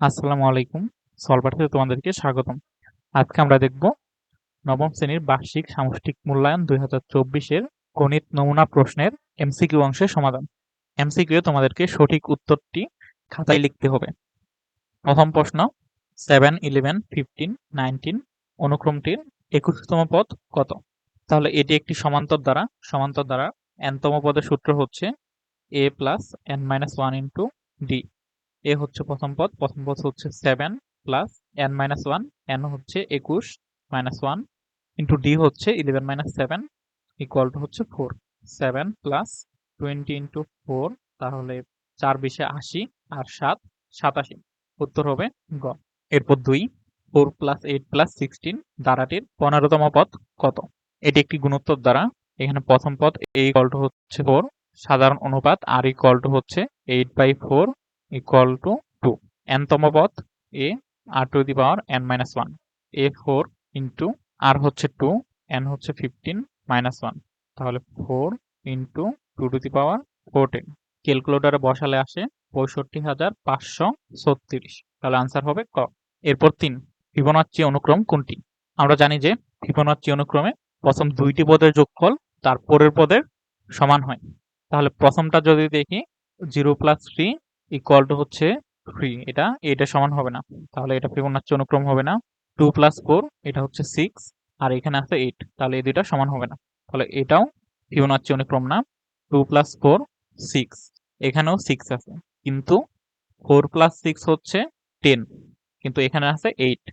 আসসালামু আলাইকুম। সলভার তোমাদেরকে স্বাগতম। আজকে আমরা দেখব নবম শ্রেণির বার্ষিক সামষ্টিক মূল্যায়ন দুই হাজার চব্বিশের গণিত নমুনা প্রশ্নের এমসিকিউ অংশের সমাধান। এমসিকিউ তোমাদেরকে সঠিক উত্তরটি খাতায় লিখতে হবে। প্রথম প্রশ্ন সেভেন ইলেভেন ফিফটিন নাইনটিন অনুক্রমটির একুশতম পদ কত? তাহলে এটি একটি সমান্তর দ্বারা সমান্তর দ্বারা এনতম পদের সূত্র হচ্ছে A plus N minus one into D A হচ্ছে প্রথম পদ। প্রথম পদ হচ্ছে seven plus N minus one N হচ্ছে একুশ মাইনাস ওয়ান ইন্টু ডি হচ্ছে eleven minus seven equal to হচ্ছে four seven plus twenty into four তাহলে চার বিশে আশি আর সাত সাতাশি। উত্তর হবে গ। এরপর দুই four plus eight plus sixteen দ্বারাটির পনেরোতম পদ কত? এটি একটি গুণোত্তর দ্বারা। এখানে প্রথম পদ এই ইকুয়াল টু হচ্ছে ফোর সাধারণ অনুপাত আর ইকুয়াল টু হচ্ছে eight by four equal to two এনতম পদ A R to the power N minus one A four into R হচ্ছে টু এন হচ্ছে ফিফটিন মাইনাস ওয়ান তাহলে four into two to the power fourteen ক্যালকুলেটারে বসালে আসে পঁয়ষট্টি হাজার পাঁচশো ছত্রিশ। তাহলে আনসার হবে ক। এরপর তিন, ফিবোনাচ্চি অনুক্রম কোনটি? আমরা জানি যে ফিবোনাচ্চি অনুক্রমে প্রথম দুইটি পদের যোগফল তার পরের পদের সমান হয়। তাহলে প্রথমটা যদি দেখি zero plus three equal to হচ্ছে থ্রি এটা এটা সমান হবে না। তাহলে এটা ফিবোনাচ্চি অনুক্রম হবে না। টু প্লাস ফোর এটা হচ্ছে সিক্স আর এখানে আছে এইট তাহলে এই দুইটা সমান হবে না। তাহলে এটাও ফিবোনাচ্চি অনুক্রম না। টু প্লাস ফোর সিক্স এখানেও সিক্স আছে। কিন্তু ফোর প্লাস সিক্স হচ্ছে টেন কিন্তু এখানে আছে এইট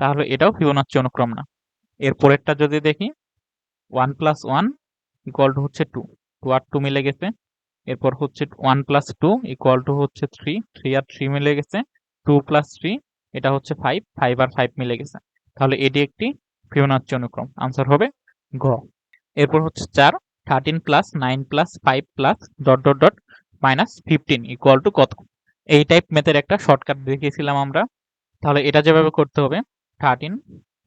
তাহলে এটাও ফিবোনাচ্চি অনুক্রম না। এর পরেরটা যদি দেখি one plus one equal to হচ্ছে টু টু আর টু মিলে গেছে। এরপর হচ্ছে one plus two equal to হচ্ছে থ্রি থ্রি আর থ্রি মিলে গেছে টু প্লাস থ্রি এটা হচ্ছে ফাইভ ফাইভ আর ফাইভ মিলে গেছে। তাহলে এটি একটি ফিবোনাচ্চি অনুক্রম। আনসার হবে ঘ এরপর হচ্ছে চার thirteen plus nine plus five plus dot dot dot minus fifteen equal to কত? এই টাইপ মেথের একটা শর্টকাট দেখিয়েছিলাম আমরা। তাহলে এটা যেভাবে করতে হবে thirteen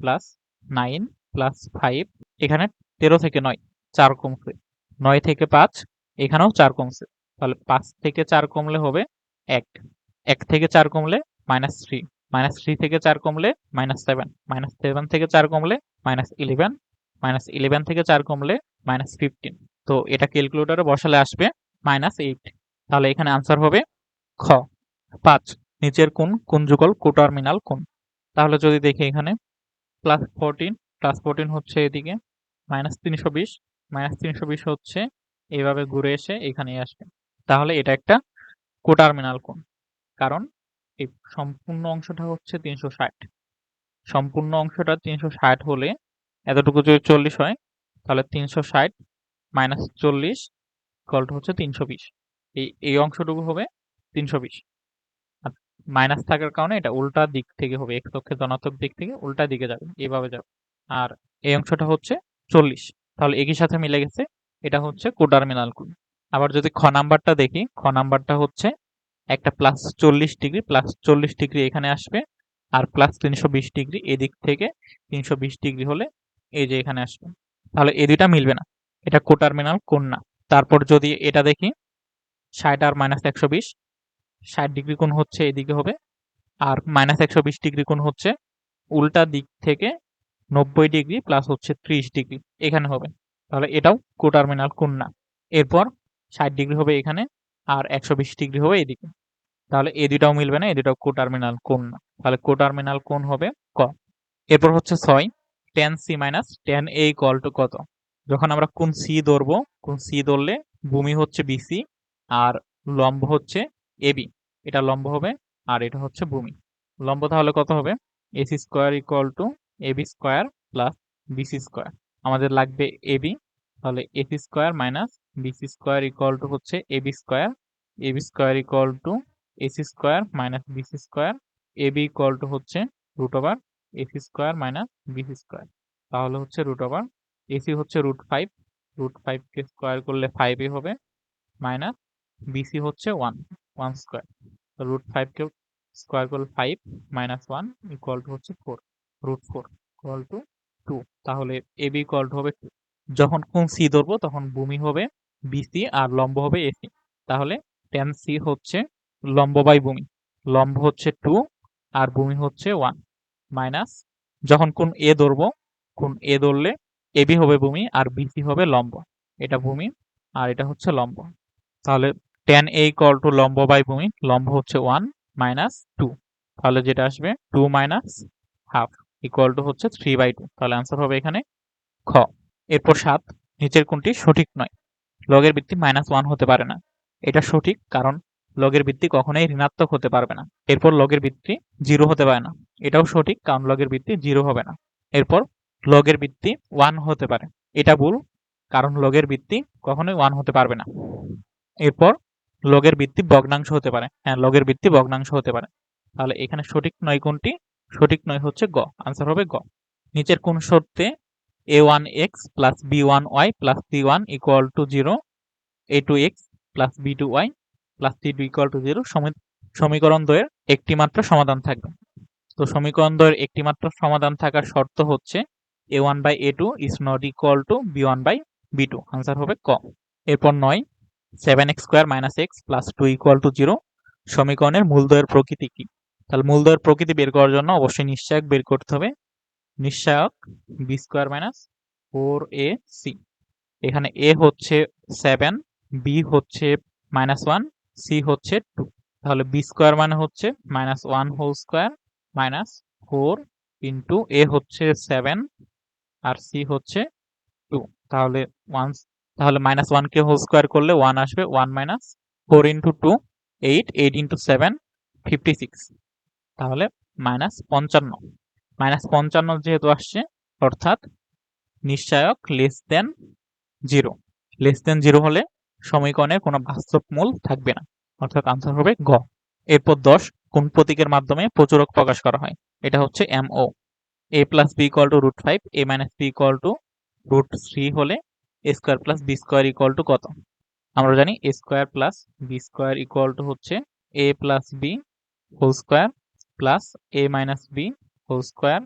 plus nine plus five এখানে তেরো থেকে নয়, চার কমছে নয় থেকে পাঁচ এখানেও চার কমছে। তাহলে পাঁচ থেকে চার কমলে হবে এক। এক থেকে চার কমলে মাইনাস থ্রি মাইনাস থ্রি থেকে চার কমলে মাইনাস সেভেন মাইনাস সেভেন থেকে চার কমলে মাইনাস ইলেভেন মাইনাস ইলেভেন থেকে চার কমলে মাইনাস ফিফটিন তো এটা ক্যালকুলেটরে বসালে আসবে মাইনাস এইট তাহলে এখানে আনসার হবে খ। পাঁচ। নিচের কোন কোন যুগল কোটার্মিনাল কোন তাহলে যদি দেখি এখানে প্লাস ফোরটিন প্লাস ফোরটিন হচ্ছে এদিকে। মাইনাস তিনশো বিশ। মাইনাস তিনশো বিশ হচ্ছে এইভাবে ঘুরে এসে এখানে আসবে। তাহলে এটা একটা কোটার্মিনাল কোণ। কারণ এই সম্পূর্ণ অংশটা হচ্ছে তিনশো ষাট। সম্পূর্ণ অংশটা তিনশো ষাট হলে এতটুকু যদি চল্লিশ হয়, তাহলে তিনশো ষাট মাইনাস চল্লিশ কলটা হচ্ছে তিনশো বিশ। এই এই অংশটুকু হবে তিনশো বিশ। আর মাইনাস থাকার কারণে এটা উল্টা দিক থেকে হবে, এক অক্ষের ধনাত্মক দিক থেকে উল্টা দিকে যাবে, এইভাবে যাবে। আর এই অংশটা হচ্ছে চল্লিশ। তাহলে একই সাথে মিলে গেছে এটা হচ্ছে কোটার্মিনাল কোণ আবার যদি খ নাম্বারটা দেখি, খ নাম্বারটা হচ্ছে একটা প্লাস চল্লিশ ডিগ্রি প্লাস চল্লিশ ডিগ্রি এখানে আসবে আর প্লাস তিনশো বিশ ডিগ্রি এদিক থেকে তিনশো বিশ ডিগ্রি হলে এই যে এখানে আসবে। তাহলে এই দুইটা মিলবে না। এটা কোটার্মিনাল কোণ না। তারপর যদি এটা দেখি, ষাট আর মাইনাস একশো বিশ, ষাট ডিগ্রি কোণ হচ্ছে এদিকে হবে আর মাইনাস একশো বিশ ডিগ্রি কোণ হচ্ছে উল্টা দিক থেকে নব্বই ডিগ্রি প্লাস হচ্ছে ত্রিশ ডিগ্রি, এখানে হবে। তাহলে এটাও কোটার্মিনাল কোণ না। এরপর ষাট ডিগ্রি হবে এখানে আর একশো বিশ ডিগ্রি হবে এদিকে। তাহলে এই দুটাও মিলবে না এই দুটাও কোটার্মিনাল কোণ না। তাহলে কোটার্মিনাল কোণ হবে ক। এরপর হচ্ছে ছয় ten C minus ten A equal to কত? যখন আমরা কোন সি ধরবো কোন সি ধরলে ভূমি হচ্ছে বিসি আর লম্ব হচ্ছে এবি এটা লম্ব হবে আর এটা হচ্ছে ভূমি। লম্ব তাহলে কত হবে? AC square equal to AB square plus BC square আমাদের লাগবে এবি তাহলে AC square minus BC square equal to হচ্ছে AB square AB square equal to AC square minus BC square AB equal to হচ্ছে root over AC square minus BC square তাহলে হচ্ছে root over AC হচ্ছে root five root ফাইভকে square করলে ফাইভই হবে minus BC হচ্ছে ওয়ান ওয়ান স্কোয়ার রুট ফাইভকে স্কোয়ার করলে five minus one equal to হচ্ছে four root four equal to two তাহলে এবি টু হবে। টু যখন কোন সি ধরবো, তখন ভূমি হবে বিসি আর লম্ব হবে এসি তাহলে টেন সি হচ্ছে লম্ব বাই ভূমি। লম্ব হচ্ছে টু আর ভূমি হচ্ছে ওয়ান মাইনাস যখন কোন এ ধরবো, কোন এ ধরলে এবি হবে ভূমি আর বিসি হবে লম্ব। এটা ভূমি আর এটা হচ্ছে লম্ব। তাহলে টেন এ কল টু লম্ব বাই ভূমি, লম্ব হচ্ছে ওয়ান মাইনাস টু তাহলে যেটা আসবে two minus half equal to হচ্ছে থ্রি বাই টু তাহলে অ্যান্সার হবে এখানে খ। এরপর সাত, নিচের কোনটি সঠিক নয়। লগের ভিত্তি মাইনাস ওয়ান হতে পারে না। এটা সঠিক কারণ লগের ভিত্তি কখনোই ঋণাত্মক হতে পারবে না। এরপর লগের ভিত্তি জিরো হতে পারে না। এটাও সঠিক কারণ লগের ভিত্তি জিরো হবে না। এরপর লগের ভিত্তি ওয়ান হতে পারে। এটা ভুল কারণ লগের ভিত্তি কখনোই ওয়ান হতে পারবে না। এরপর লগের ভিত্তি ভগ্নাংশ হতে পারে। হ্যাঁ লগের ভিত্তি ভগ্নাংশ হতে পারে। তাহলে এখানে সঠিক নয় কোনটি? সঠিক নয় হচ্ছে গ। আনসার হবে গ। নিচের কোন শর্তে A one X plus B one Y plus C one equal to zero A two X plus B two Y plus C two equal to zero সমীকরণ দ্বয়ের একটি মাত্র সমাধান থাকবে। তো সমীকরণ দ্বয়ের একটি মাত্র সমাধান থাকার শর্ত হচ্ছে A one by A two is not equal to B one by B two answer হবে ক। এরপর নয় seven X square minus X plus two equal to zero সমীকরণের মূলদয়ের প্রকৃতি কি? তাহলে মূলদয়ের প্রকৃতি বের করার জন্য অবশ্যই নিশ্চয়ক বের করতে হবে। নিশ্চয়ক B square minus four A C এখানে এ হচ্ছে সেভেন বি হচ্ছে মাইনাস ওয়ান সি হচ্ছে টু তাহলে বি স্কোয়ার মানে হচ্ছে minus one whole square minus four into A হচ্ছে সেভেন আর সি হচ্ছে টু তাহলে ওয়ান তাহলে মাইনাস ওয়ানকে হোল স্কোয়ার করলে ওয়ান আসবে one minus four into two eight eight into seven fifty six তাহলে মাইনাস পঞ্চান্ন। মাইনাস পঞ্চান্ন যেহেতু আসছে, অর্থাৎ নিশ্চয়ক less than zero less than zero হলে সমীকরণের কোনো বাস্তব মূল থাকবে না, অর্থাৎ আনসার হবে গ। এরপর দশ, কোন প্রতীকের মাধ্যমে প্রচুরক প্রকাশ করা হয়? এটা হচ্ছে এম ও a plus b equal to root five a minus b equal to root three হলে a square plus b square equal to কত? আমরা জানি a square plus b square equal to হচ্ছে a plus b whole square plus a minus b whole square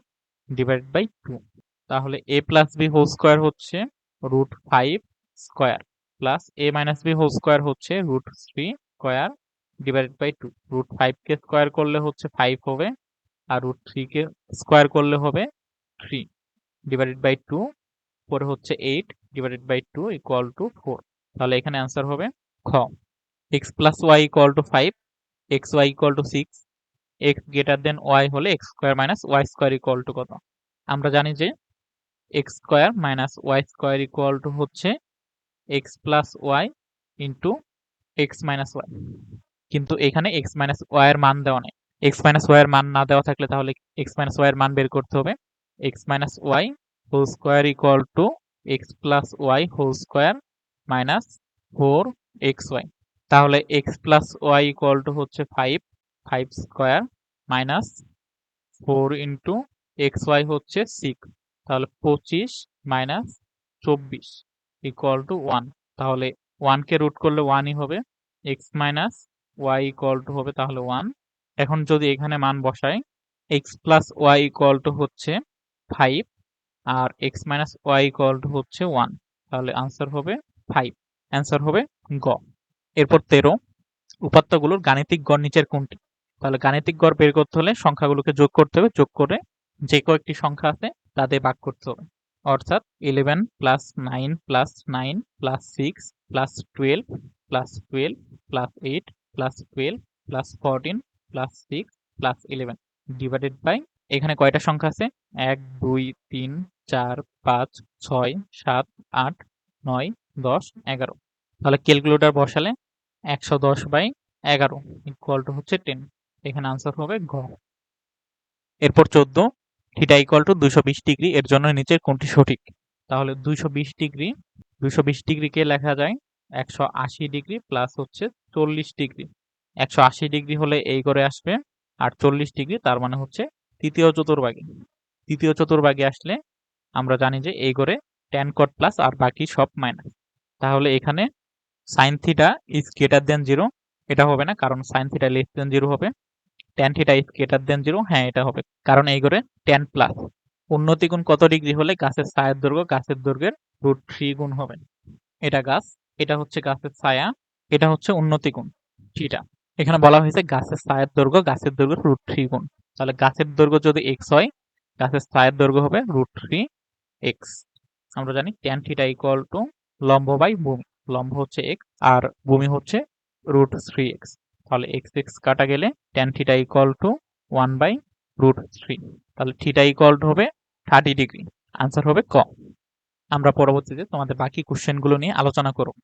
divide by two তাহলে a plus b whole square হচ্ছে root five square plus a minus b whole square হচ্ছে root three square divided by two root ফাইভকে square করলে হচ্ছে five হবে আর root থ্রিকে square করলে হবে three divided by two পরে হচ্ছে eight divided by two equal to four তাহলে এখানে অ্যান্সার হবে খ. X plus y equal to five x y equal to six x greater than y হলে x square minus y square equal to কত? আমরা জানি যে x square minus y square equal to হচ্ছে x plus y into x minus y কিন্তু এখানে x minus Y এর মান দেওয়া নেই। এক্স মাইনাস ওয়াই এর মান না দেওয়া থাকলে তাহলে এক্স মাইনাস ওয়াই এর মান বের করতে হবে। X minus y whole square equal to x plus y whole square minus four x y তাহলে x plus y equal to হচ্ছে five five square minus four into x y হচ্ছে six, তাহলে পঁচিশ মাইনাস চব্বিশ equal to one, তাহলে ওয়ানকে root করলে ওয়ানই হবে, x minus y equal to হবে তাহলে ওয়ান। এখন যদি এখানে মান বসাই, x plus y equal to হচ্ছে five R x minus y equal to হচ্ছে ওয়ান, তাহলে আনসার হবে ফাইভ, অ্যান্সার হবে গ। এরপর তেরো, উপাত্তগুলোর গাণিতিক গড় নিচের কোনটি? তাহলে গাণিতিক গড় বের করতে হলে সংখ্যাগুলোকে যোগ করতে হবে। যোগ করে যে কয়েকটি সংখ্যা আছে, তাদের ভাগ করতে হবে। অর্থাৎ eleven plus nine plus nine plus six plus twelve plus twelve plus eight plus twelve plus fourteen plus six plus eleven divided by এখানে কয়টা সংখ্যা আছে? এক, দুই, তিন, চার, পাঁচ, ছয়, সাত, আট, নয়, দশ, এগারো। তাহলে ক্যালকুলেটর বসালে একশো দশ বাই এগারো ইকুয়াল টু হচ্ছে টেন এখানে আনসার হবে ঘ। এরপর চোদ্দ থিটা ইকুয়াল টু দুইশো বিশ ডিগ্রি, এর জন্য নিচের কোনটি সঠিক? তাহলে দুইশো বিশ ডিগ্রি, দুইশো বিশ ডিগ্রিকে লেখা যায়? একশো আশি ডিগ্রি প্লাস হচ্ছে চল্লিশ ডিগ্রি। একশো আশি ডিগ্রি হলে এই করে আসবে, আর চল্লিশ ডিগ্রি তার মানে হচ্ছে তৃতীয় চতুর্ভাগে। তৃতীয় চতুর্ভাগে আসলে আমরা জানি যে এই করে ট্যান কট প্লাস আর বাকি সব মাইনাস তাহলে এখানে sine theta is greater than zero এটা হবে না, কারণ sine theta less than zero হবে। Tan theta is greater than zero হ্যাঁ এটা হবে। কারণ এই করে টেন প্লাস উন্নতি গুণ কত ডিগ্রি হলে গাছের ছায়ের দৈর্ঘ্য গাছের দৈর্ঘ্যের রুট থ্রি গুণ হবে। এটা গাছ, এটা হচ্ছে গাছের ছায়া, এটা হচ্ছে উন্নতি গুণ থিটা এখানে বলা হয়েছে গাছের ছায়ের দৈর্ঘ্য গাছের দৈর্ঘ্য রুট থ্রি গুণ। তাহলে গাছের দৈর্ঘ্য যদি এক্স হয়, গাছের ছায়ের দৈর্ঘ্য হবে রুট থ্রি এক্স আমরা জানি ট্যান থিটা ইকুয়াল টু লম্ব বাই ভূমি। লম্ব হচ্ছে এক্স আর ভূমি হচ্ছে রুট থ্রি এক্স তাহলে এক্স এক্স কাটা গেলে tan theta equal to one by root three তাহলে থিটা ইকুয়াল টু হবে থার্টি ডিগ্রি আনসার হবে ক। আমরা পরবর্তীতে তোমাদের বাকি কোশ্চেনগুলো নিয়ে আলোচনা করব।